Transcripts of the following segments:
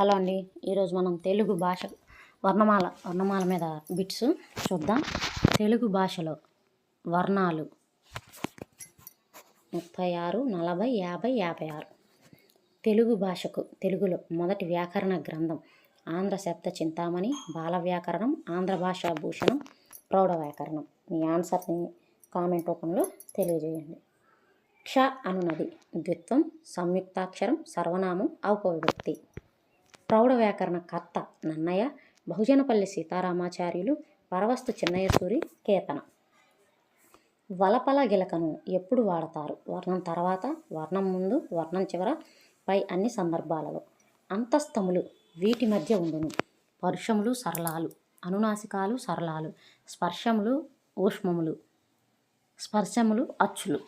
Hello అండి. ఈరోజు మనం తెలుగు భాష వర్ణమాల వర్ణమాల మీద బిట్స్ చూద్దాం. తెలుగు భాషలో వర్ణాలు ముప్పై ఆరు నలభై యాభై యాభై ఆరు. తెలుగు భాషకు తెలుగులో మొదటి వ్యాకరణ గ్రంథం ఆంధ్ర శబ్ద చింతామణి బాల వ్యాకరణం ఆంధ్ర భాషా భూషణం ప్రౌఢ వ్యాకరణం. మీ ఆన్సర్ని కామెంట్ రూపంలో తెలియజేయండి. క్ష అనునది ద్విత్వం సంయుక్తాక్షరం సర్వనామం ఔపవిభక్తి. ప్రౌఢ వ్యాకరణ కర్త నన్నయ్య బహుజనపల్లి సీతారామాచార్యులు పరవస్తు చిన్నయసూరి కేతన. వలపల గిలకను ఎప్పుడు వాడతారు? వర్ణం తర్వాత వర్ణం ముందు వర్ణం చివర పై అన్ని సందర్భాలలో. అంతస్తములు వీటి మధ్య ఉండును. పరుషములు సరళాలు అనునాసికాలు సరళాలు స్పర్శములు ఊష్మములు స్పర్శములు అచ్చులు.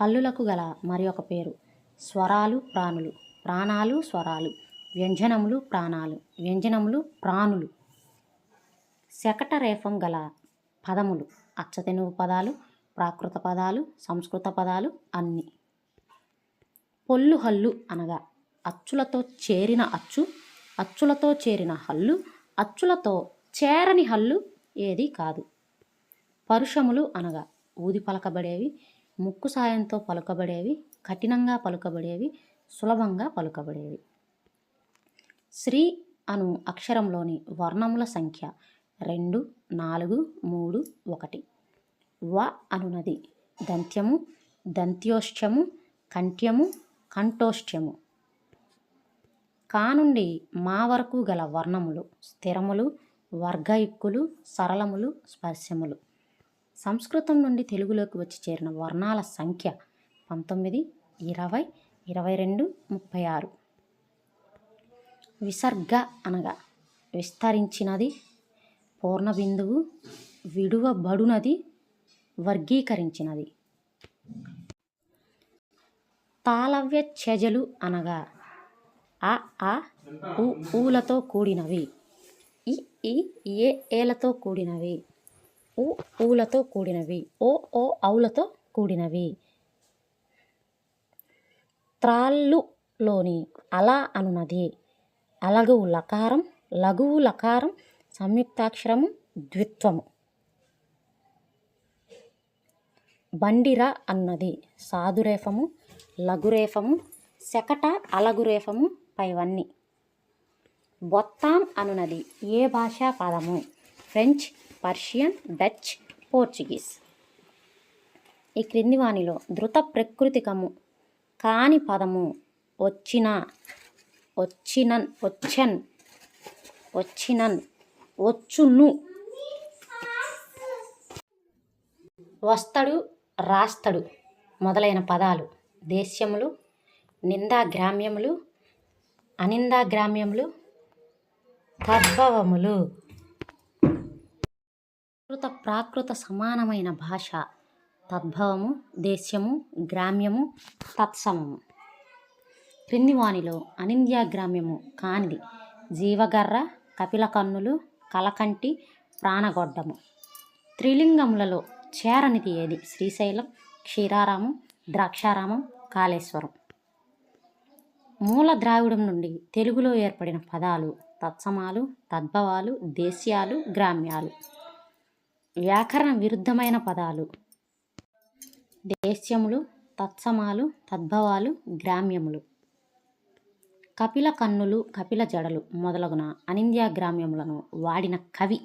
హల్లులకు గల మరి ఒక పేరు స్వరాలు ప్రాణులు. ప్రాణాలు స్వరాలు. వ్యంజనములు ప్రాణాలు. వ్యంజనములు ప్రాణులు. శకటరేఫం గల పదములు. అచ్చతెనుగు పదాలు ప్రాకృత పదాలు సంస్కృత పదాలు అన్ని. పొల్లు హల్లు అనగా అచ్చులతో చేరిన అచ్చు అచ్చులతో చేరిన హల్లు అచ్చులతో చేరని హల్లు ఏది కాదు. పరుషములు అనగా ఊది పలకబడేవి ముక్కు సాయంతో పలుకబడేవి కఠినంగా పలుకబడేవి సులభంగా పలుకబడేవి. శ్రీ అను అక్షరంలోని వర్ణముల సంఖ్య రెండు నాలుగు మూడు ఒకటి. వ అనునది దంత్యము దంత్యోష్ట్యము కంఠ్యము కంఠోష్ట్యము. కా నుండి మా వరకు గల వర్ణములు స్థిరములు వర్గయుక్కులు సరళములు స్పర్శములు. సంస్కృతం నుండి తెలుగులోకి వచ్చి చేరిన వర్ణాల సంఖ్య పంతొమ్మిది ఇరవై ఇరవై రెండు ముప్పై ఆరు విసర్గ అనగా విస్తరించినది పూర్ణబిందువు విడువబడునది వర్గీకరించినది. తాళవ్య త్యజలు అనగా ఆ ఆ ఉ ఊలతో కూడినవి. ఇ ఈ ఏ ఏలతో కూడినవి. ఉ ఊలతో కూడినవి. ఓ ఓ ఔలతో కూడినవి. త్రాళ్ళులోని అలా అనునది. అలగువు లకారం లఘువు లకారం సంయుక్తాక్షరము ద్విత్వము. బండిర అన్నది సాధురేఫము లఘురేఫము శకట అలగురేఫము పైవన్నీ. బొత్తాం అనునది ఏ భాషా పదము? French Persian Dutch Portuguese. ఈ క్రింది వాణిలో ధృత ప్రకృతికము కాని పదము వచ్చిన వచ్చినన్ వచ్చన్ వచ్చినన్ వచ్చును. వస్తడు రాస్తడు మొదలైన పదాలు. దేశ్యములు నిందాగ్రామ్యములు అనిందాగ్రామ్యములు తద్భవములు. కృత ప్రాకృత సమానమైన భాష. తద్భవము దేశ్యము గ్రామ్యము తత్సమము. క్రింది వాణిలో అనింద్యాగ్రామ్యము కానిది జీవగర్ర కపిల కన్నులు కలకంటి ప్రాణగొడ్డము. త్రిలింగములలో చేరనిది ఏది? శ్రీశైలం క్షీరారామం ద్రాక్షారామం కాళేశ్వరం. మూల ద్రావిడం నుండి తెలుగులో ఏర్పడిన పదాలు తత్సమాలు తద్భవాలు దేశ్యాలు గ్రామ్యాలు. వ్యాకరణ విరుద్ధమైన పదాలు దేశ్యములు తత్సమాలు తద్భవాలు గ్రామ్యములు. కపిల కన్నులు కపిల జడలు మొదలగున అనింద్యా గ్రామ్యములను వాడిన కవి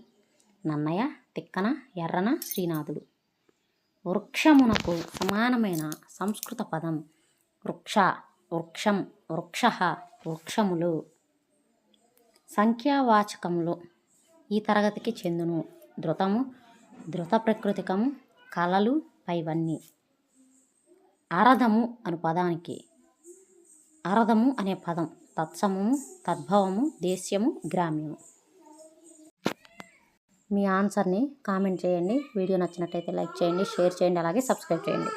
నన్నయ్య తిక్కన ఎర్రన శ్రీనాథుడు. వృక్షమునకు సమానమైన సంస్కృత పదం వృక్ష వృక్షం వృక్ష వృక్షములు. సంఖ్యావాచకములు ఈ తరగతికి చెందును. ధృతము ధృత ప్రకృతికము కళలు పైవన్నీ. అరదము అను పదానికి. అరదము అనే పదం తత్సమము తద్భవము దేశ్యము గ్రామ్యము. మీ ఆన్సర్ని కామెంట్ చేయండి. వీడియో నచ్చినట్టయితే లైక్ చేయండి షేర్ చేయండి అలాగే సబ్స్క్రైబ్ చేయండి.